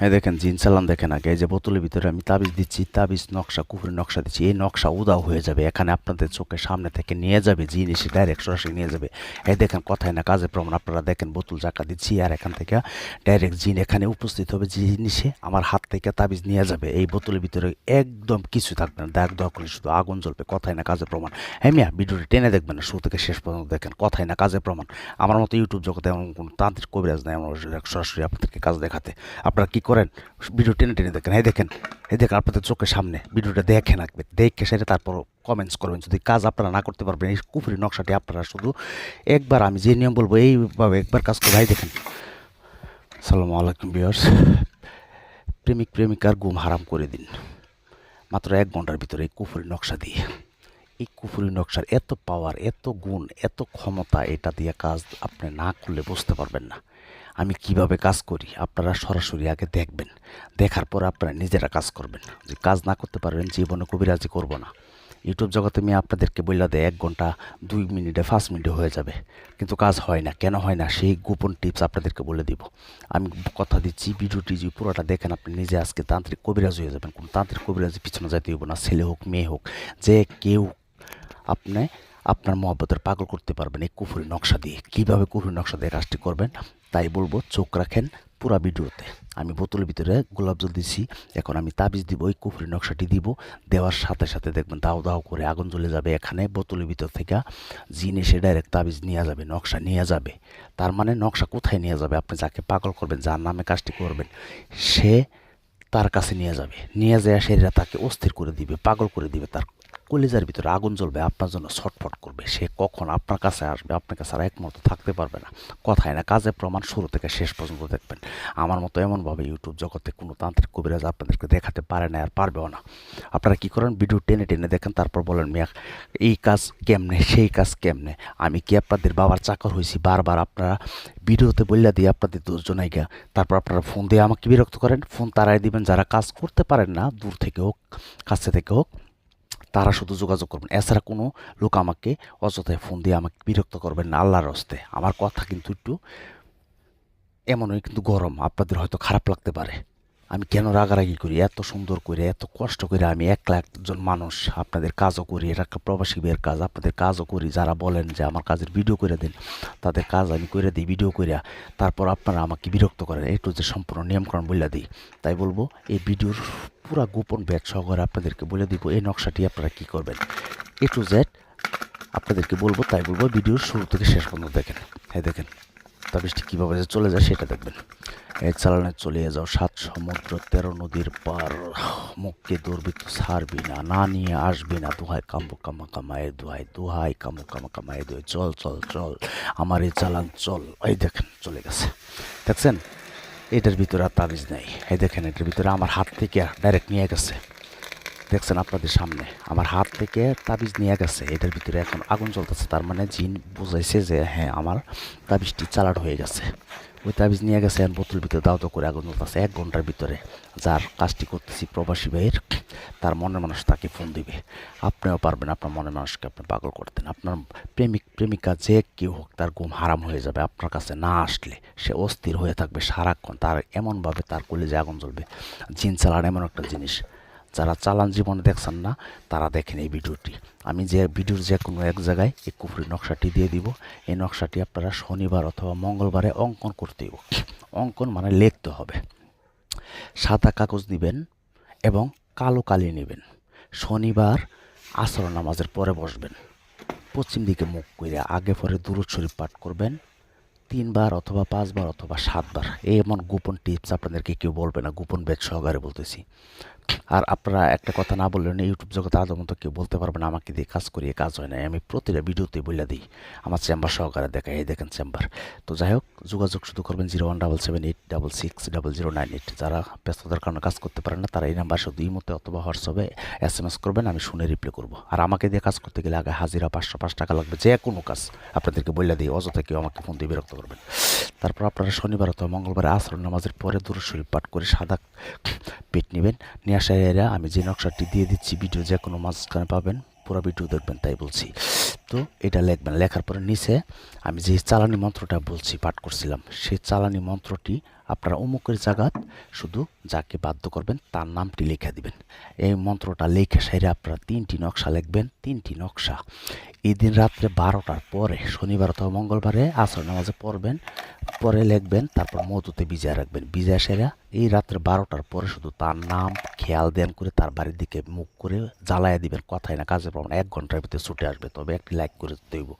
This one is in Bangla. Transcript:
হ্যাঁ দেখেন, জিন চালান দেখেন আগে যে বোতলের ভিতরে আমি তাবিজ দিচ্ছি, তাবিজ, নকশা কুকুরের নকশা দিচ্ছি, এই নকশা উদাও হয়ে যাবে। এখানে আপনাদের চোখের সামনে থেকে নিয়ে যাবে, জিন এসে ডাইরেক্ট সরাসরি নিয়ে যাবে। এই দেখেন, কথায় না কাজে প্রমাণ, আপনারা দেখেন, বোতল জাকা দিচ্ছি আর এখান থেকে ডাইরেক্ট জিন এখানে উপস্থিত হবে জিনিসে আমার হাত থেকে তাবিজ নিয়ে যাবে। এই বোতলের ভিতরে একদম কিছু থাকবে না, দাগ দোয়া শুধু আগুন জ্বলবে, কথায় না কাজে প্রমাণ। হ্যাঁ মিয়া, ভিডিওটি টেনে দেখবেন না, শুরু থেকে শেষ পর্যন্ত দেখেন, কথায় না কাজে প্রমাণ। আমার মতো ইউটিউব জগতে এমন কোনো তান্ত্রিক কবিরাজ নাই, আমার সরাসরি আপনাদেরকে কাজ দেখাতে। আপনারা কি করেন, ভিডিও টেনে টেনে দেখেন। হ্যাঁ দেখেন, এই দেখেন আপনাদের চোখের সামনে, ভিডিওটা দেখে রাখবেন দেখে সেটা তারপর কমেন্টস করবেন। যদি কাজ আপনারা না করতে পারবেন, এই কুফুরি নকশাটি আপনারা শুধু একবার আমি যে নিয়ম বলব, এইভাবে একবার কাজ করে ভাই দেখেন। সালামু আলাইকুম বিয়ার্স প্রেমিক, প্রেমিকার ঘুম হারাম করে দিন। মাত্র এক ঘণ্টার ভিতরে এই কুফুরি নকশা দিয়ে, এই কুফুরি নকশার এত পাওয়ার এত গুণ, এত ক্ষমতা, এটা দিয়ে কাজ আপনি না করলে বুঝতে পারবেন না। আমি কীভাবে কাজ করি, আপনারা সরাসরি আগে দেখবেন। দেখার পর আপনারা নিজেরা কাজ করবেন। যে কাজ না করতে পারবেন, জীবনে কবিরাজি করব না। ইউটিউব জগতে আমি আপনাদেরকে বললে দেয় এক ঘণ্টা, দুই মিনিটে, পাঁচ মিনিটে হয়ে যাবে। কিন্তু কাজ হয় না। কেন হয় না? সেই গোপন টিপস আপনাদেরকে বলে দিব। আমি কথা দিচ্ছি ভিডিওটি যে পুরোটা দেখেন আপনি নিজে আজকে তান্ত্রিক কবিরাজ হয়ে যাবেন। কোনো তান্ত্রিক কবিরাজের পিছনে যাইতে হইব না। ছেলে হোক, মেয়ে হোক, যে কেউ আপনি আপনার মহব্বতের পাগল করতে পারবেন এই কুফুরি নকশা দিয়ে। কীভাবে কুফুরি নকশা দিয়ে কাজটি করবেন, তাই বলব, চোখ রাখেন পুরা ভিডিওতে। আমি বোতলের ভিতরে গোলাপ জল দিছি, এখন আমি তাবিজ দিব ওই কুফুরি নকশাটি দিব। দেওয়ার সাথে সাথে দেখবেন দাও দাও করে আগুন জ্বলে যাবে এখানে, বোতলের ভিতর থেকে জিন এসে ডাইরেক্ট তাবিজ নিয়ে যাবে, নকশা নিয়ে যাবে। তার মানে নকশা কোথায় নিয়ে যাবে? আপনি যাকে পাগল করবেন, যার নামে কাজটি করবেন, সে তার কাছে নিয়ে যাবে। নিয়ে যায় সেটা তাকে অস্থির করে দিবে, পাগল করে দিবে তার কলিজার ভিতরে আগুন জ্বলবে, আপনার জন্য ছটফট করবে। সে কখন আপনার কাছে আসবে, আপনার কাছে আর এক মুহূর্ত থাকতে পারবে না। কথায় না, কাজের প্রমাণ শুরু থেকে শেষ পর্যন্ত দেখবেন। আমার মতো এমনভাবে ইউটিউব জগতে কোনো তান্ত্রিক কবিরাজ আপনাদেরকে দেখাতে পারে না, আর পারবেও না। আপনারা কী করেন? ভিডিও টেনে টেনে দেখেন, তারপর বলেন, মিয়া, এই কাজ কেমনে? সেই কাজ কেমনে? আমি কি আপনাদের বাবার চাকর হয়েছি? বারবার আপনারা ভিডিওতে বললা দিয়ে আপনাদের দুজনাই গা তারপর আপনারা ফোন দিয়ে আমাকে বিরক্ত করেন? ফোন তারাই দিবেন, যারা কাজ করতে পারেন না, দূর থেকে হোক, কাছে থেকে হোক তারা শুধু যোগাযোগ করবেন। এছাড়া কোনো লোক আমাকে অযথায় ফোন দিয়ে আমাকে বিরক্ত করবেন না, আল্লাহর হস্তে আমার কথা কিন্তু একটু এমনই কিন্তু গরম। আপনাদের হয়তো খারাপ লাগতে পারে। আমি কেন রাগারাগি করি? এত সুন্দর করে, এত কষ্ট করে আমি এক একজন মানুষ। আপনাদের কাজও করি এটা প্রবাসী বিয়ের কাজ। আপনাদের কাজও করি। যারা বলেন যে আমার কাজের ভিডিও করে দিন, তাদের কাজ আমি করে দিই, ভিডিও করে তারপর আপনারা আমাকে বিরক্ত করেন। একটু যে সম্পূর্ণ নিয়মকরণ বলে দিই। তাই বলব, এই ভিডিওর পুরা গোপন ব্যাগ সহকারে আপনাদেরকে বলে দিব এই নকশাটি আপনারা কি করবেন। এ টু জেড আপনাদেরকে বলব, তাই বলব, ভিডিওর শুরু থেকে শেষ পর্যন্ত দেখেন। হ্যাঁ দেখেন, তাবিজটি কীভাবে যে চলে যায় সেটা দেখবেন। এক চালানে চলে যাও, সাত সমুদ্র, তেরো নদীর পার, মুখকে দুর্বৃত্ত ছাড়বি না না নিয়ে আসবি না দুহাই কামু কামা কামায় দুহাই দুহাই কামু কামা কামায় দুহাই চল চল চল, আমার এই চালান চল। এই দেখেন, চলে গেছে। দেখছেন? এটার ভিতরে আর তাবিজ নেই। এই দেখেন, এটার ভিতরে আমার হাত থেকে ডাইরেক্ট নিয়ে গেছে। দেখছেন আপনাদের সামনে, আমার হাত থেকে তাবিজ নিয়ে গেছে। এটার ভিতরে এখন আগুন জ্বলতেছে, তার মানে জিন বুঝাইছে যে হ্যাঁ আমার তাবিজটি চালাট হয়ে গেছে। ওই তাবিজ নিয়ে গেছে বোতল ভিতরে দাও দাও করে আগুন জ্বলতেছে এক ঘণ্টার ভিতরে। যার কাজটি করতেছি প্রবাসী ভাইয়ের তার মনের মানুষ তাকে ফোন দিবে। আপনিও পারবেন, আপনার মনের মানুষকে আপনি পাগল করতেন আপনার প্রেমিক, প্রেমিকা যে কেউ হোক, তার ঘুম হারাম হয়ে যাবে। আপনার কাছে না আসলে সে অস্থির হয়ে থাকবে সারাক্ষণ। তার এমনভাবে তার কলেজে আগুন জ্বলবে। জিন চালান এমন একটা জিনিস। যারা চালান জীবনে দেখছেন না, তারা দেখেন এই ভিডিওটি। আমি যে ভিডিওর যে কোনো এক জায়গায় এই কুফরি নকশাটি দিয়ে দিব। এই নকশাটি আপনারা শনিবার অথবা মঙ্গলবারে অঙ্কন করতে অঙ্কন মানে লিখতে হবে। সাদা কাগজ দিবেন এবং কালো কালি নেবেন। শনিবার আসর নামাজের পরে বসবেন। পশ্চিম দিকে মুখ করে আগে পরে দূরত শরীফ পাঠ করবেন। তিনবার অথবা পাঁচবার অথবা সাতবার, এমন গোপন টিপস আপনাদেরকে কেউ বলবে না, গোপন বেদ সহকারে বলতেছি। আর আপনারা একটা কথা না বললেন ইউটিউব জগতে আদৌ মতো কেউ বলতে পারবে না, আমাকে দিয়ে কাজ করিয়ে কাজ হয় না, আমি প্রতিটা ভিডিওতে বলে দিই, আমার চেম্বার সহকারে দেখাই এই দেখেন চেম্বার। তো যাই হোক, যোগাযোগ শুধু করবেন zero one double seven eight double six double zero nine eight. যারা ব্যস্ততার কারণে কাজ করতে পারেন না, তারা এই নাম্বার শুধু ইমোতে অথবা হোয়াটসঅ্যাপে এস এম এস করবেন, আমি শুনে রিপ্লাই করব। আর আমাকে দিয়ে কাজ করতে গেলে আগে হাজিরা পাঁচশো পাঁচ টাকা লাগবে, যে কোনো কাজ আপনাদেরকে বলে দিই, অযথা কেউ আমাকে ফোন দিয়ে বিরক্ত করবেন। তারপর আপনারা শনিবার অথবা মঙ্গলবার আসর নামাজের পরে দুরু শরীফ পাঠ করে সাদা পেট নেবেন। নিয়ে আসা এরা, আমি যে নকশাটি দিয়ে দিচ্ছি, ভিডিও যে কোনো মাঝখানে পাবেন, পুরো ভিডিও দেখবেন, তাই বলছি। তো এটা লেখবেন। লেখার পরে নিচে আমি যে চালানি মন্ত্রটা বলছি, পাঠ করছিলাম, সেই চালানি মন্ত্রটি আপনারা অমুকের জায়গাত শুধু যাকে বাধ্য করবেন তার নামটি লিখে দিবেন। এই মন্ত্রটা লিখে সেরে আপনারা তিনটি নকশা লিখবেন, তিনটি নকশা। এই দিন রাত্রে বারোটার পরে, শনিবার অথবা মঙ্গলবারে আসর নামাজে পড়বেন, পরে লিখবেন, তারপর মধুতে ভিজিয়ে রাখবেন। ভিজিয়ে সেরা, এই রাত্রে বারোটার পরে শুধু তার নাম, খেয়াল দেন করে তার বাড়ির দিকে মুখ করে জ্বালায় দিবেন। কথাই না, কাজের প্রমাণ এক ঘণ্টার ভিতরে ছুটে আসবে, তবে একটি লাইক করে দেব